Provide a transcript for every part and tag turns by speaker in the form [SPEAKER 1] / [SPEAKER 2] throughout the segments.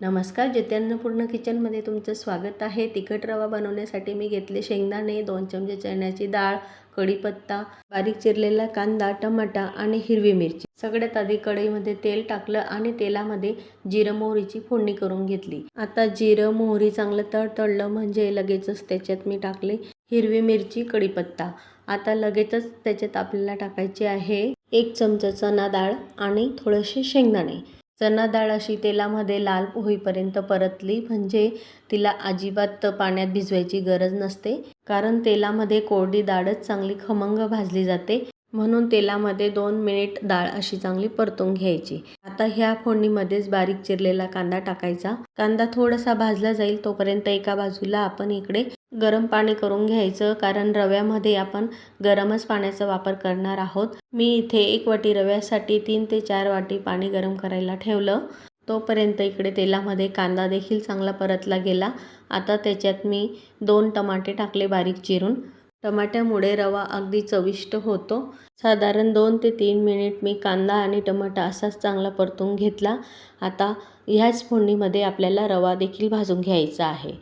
[SPEAKER 1] नमस्कार जितेंद्रपूर्ण किचनमध्ये तुमचं स्वागत आहे. तिखट रवा बनवण्यासाठी मी घेतले शेंगदाणे दोन चमचे चण्याची डाळ कढीपत्ता बारीक चिरलेला कांदा टमाटा आणि हिरवी मिरची. सगळ्यात आधी कढईमध्ये तेल टाकलं आणि तेलामध्ये जिरं मोहरीची फोडणी करून घेतली. आता जिरं मोहरी चांगलं तळतळलं म्हणजे लगेचच त्याच्यात मी टाकले हिरवी मिरची कढीपत्ता. आता लगेचच त्याच्यात आपल्याला टाकायचे आहे एक चमचा चणा डाळ आणि थोडेसे शेंगदाणे. चणा डाळ अशी तेलामध्ये लाल होईपर्यंत परतली म्हणजे तिला अजिबात पाण्यात भिजवायची गरज नसते कारण तेलामध्ये कोरडी डाळच चांगली खमंग भाजली जाते. म्हणून तेलामध्ये दोन मिनिट डाळ अशी चांगली परतून घ्यायची. आता ह्या फोडणीमध्येच बारीक चिरलेला कांदा टाकायचा. कांदा थोडासा भाजला जाईल तोपर्यंत एका बाजूला आपण इकडे गरम पाणी करून घ्यायचं कारण रव्यामध्ये आपण गरमच पाण्याचा वापर करणार आहोत. मी इथे एक वाटी रव्यासाठी तीन ते चार वाटी पाणी गरम करायला ठेवलं. तोपर्यंत इकडे तेलामध्ये कांदा देखील चांगला परतला गेला. आता त्याच्यात मी दोन टमाटे टाकले बारीक चिरून. टमाट्यामुळे रवा अगदी चविष्ट होतो. साधारण दोन ते तीन मिनिट मी कांदा आणि टमाटा असाच चांगला परतून घेतला. आता ह्याच फोडणीमध्ये आपल्याला रवा देखील भाजून घ्यायचा आहे.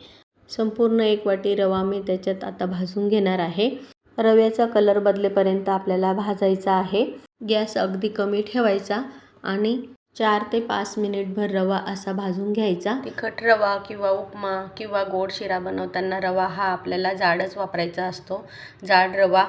[SPEAKER 1] संपूर्ण एक वाटी रवा मी त्याच्यात आता भाजून घेणार आहे. रव्याचा कलर बदलेपर्यंत आपल्याला भाजायचा आहे. गॅस अगदी कमी ठेवायचा आणि चार ते पाच मिनिटभर रवा असा भाजून घ्यायचा. तिखट रवा किंवा उपमा किंवा गोड शिरा बनवताना रवा हा आपल्याला जाडच वापरायचा असतो. जाड रवा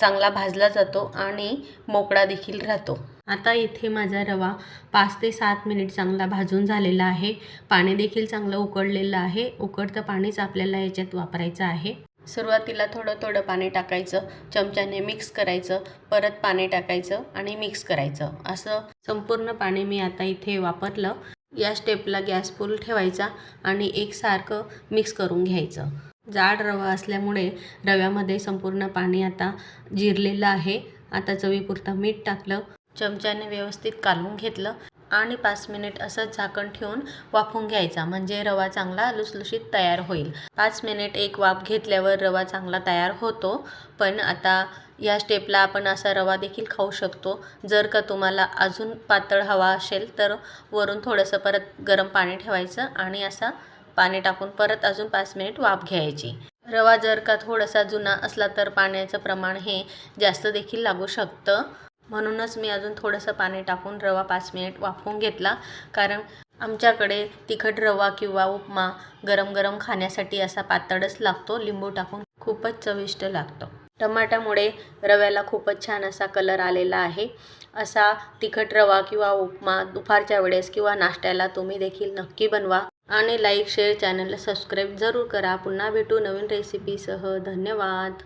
[SPEAKER 1] चांगला भाजला जातो आणि मोकळा देखील राहतो. आता इथे माझा रवा पाच ते सात मिनिट चांगला भाजून झालेला आहे. पाणी देखील चांगलं उकडलेलं आहे. उकडतं पाणीच आपल्याला याच्यात वापरायचं आहे. सुरुवातीला थोडं थोडं पाणी टाकायचं चमच्याने मिक्स करायचं परत पाणी टाकायचं आणि मिक्स करायचं. असं संपूर्ण पाणी मी आता इथे वापरलं. या स्टेपला गॅस फुल ठेवायचा आणि एकसारखं मिक्स करून घ्यायचं. जाड रवा असल्यामुळे रव्यामध्ये संपूर्ण पाणी आता जिरलेलं आहे. आता चवीपुरता मीठ टाकलं. चमच्याने व्यवस्थित कालवून घेतलं. आणि पाच मिनिट असंच झाकण ठेवून वाफून घ्यायचा. म्हणजे रवा चांगला लुसलुशीत तयार होईल. पाच मिनिट एक वाफ घेतल्यावर रवा चांगला तयार होतो. पण आता या स्टेपला आपण असा रवा देखील खाऊ शकतो. जर का तुम्हाला अजून पातळ हवा असेल तर वरून थोडंसं परत गरम पाणी ठेवायचं आणि असा पाणी टाकून परत अजून पाच मिनिट वाफ घ्यायची. रवा जर का थोडासा जुना असला तर पाण्याचं प्रमाण हे जास्त देखील लागू शकतं. म्हणूनच मी अजून थोडंसं पाणी टाकून रवा पाच मिनिट वाफवून घेतला. कारण आमच्याकडे तिखट रवा किंवा उपमा गरम गरम खाण्यासाठी असा पातळच लागतो. लिंबू टाकून खूपच चविष्ट लागतो. टमाट्यामुळे रव्याला खूपच छान असा कलर आलेला आहे. असा तिखट रवा किंवा उपमा दुपारच्या वेळेस किंवा नाश्त्याला तुम्ही देखील नक्की बनवा. आणि लाईक शेअर चॅनलला सबस्क्राईब जरूर करा. पुन्हा भेटू नवीन रेसिपीसह धन्यवाद.